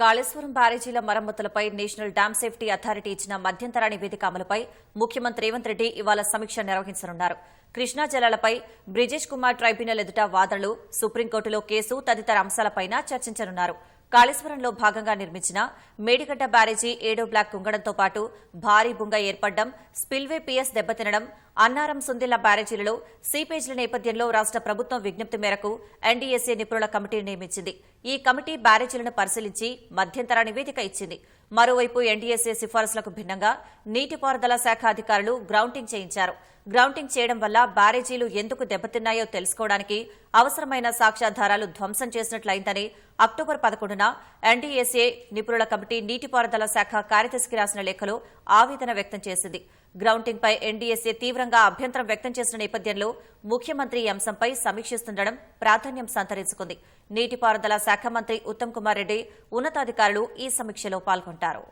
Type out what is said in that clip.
కాళేశ్వరం బ్యారేజీల మరమ్మతులపై national dam safety authority ఇచ్చిన మధ్యంతర నివేదిక అమలుపై ముఖ్యమంత్రి రేవంత్ రెడ్డి ఇవాళ సమీక్ష నిర్వహించనున్నారు. కృష్ణా జలాలపై బ్రిజేష్ కుమార్ ట్రైబ్యునల్ ఎదుట వాదనలు సుప్రీంకోర్టులో కేసు తదితర అంశాలపైన చర్చించనున్నారు. కాళేశ్వరంలో భాగంగా నిర్మించిన మేడిగడ్డ బ్యారేజీ ఏడో బ్లాక్ కుంగడంతో పాటు భారీ బుంగ ఏర్పడడం స్పిల్వే పీఎస్ దెబ్బతినడం అన్నారం సుందిల్ల బ్యారేజీలలో సీపేజీల నేపథ్యంలో రాష్ట ప్రభుత్వం విజ్ఞప్తి మేరకు ఎన్డీఎస్ఏ నిపుణుల కమిటీని నియమించింది. ఈ కమిటీ బ్యారేజీలను పరిశీలించి మధ్యంతర నివేదిక ఇచ్చింది. మరోవైపు ఎన్డీఎస్ఏ సిఫారసులకు భిన్నంగా నీటిపారుదల శాఖ అధికారులు గ్రౌంటింగ్ చేయించారు. గ్రౌంటింగ్ చేయడం వల్ల బ్యారేజీలు ఎందుకు దెబ్బతిన్నాయో తెలుసుకోవడానికి అవసరమైన సాక్ష్యాధారాలు ధ్వంసం చేసినట్లయిందని అక్టోబర్ పదకొండున ఎన్డీఎస్ఏ నిపుణుల కమిటీ నీటిపారుదల శాఖ కార్యదర్శికి రాసిన లేఖలో ఆవేదన వ్యక్తం చేసింది. గ్రౌంటింగ్పై ఎన్డీఎస్ఏ తీవ్రంగా అభ్యంతరం వ్యక్తం చేసిన నేపథ్యంలో ముఖ్యమంత్రి అంశంపై సమీక్షిస్తుండడం ప్రాధాన్యం సంతరించుకుంది. నీటిపారుదల శాఖ మంత్రి ఉత్తమ్ కుమార్ రెడ్డి ఉన్నతాధికారులు ఈ సమీక్షలో పాల్గొంటారు.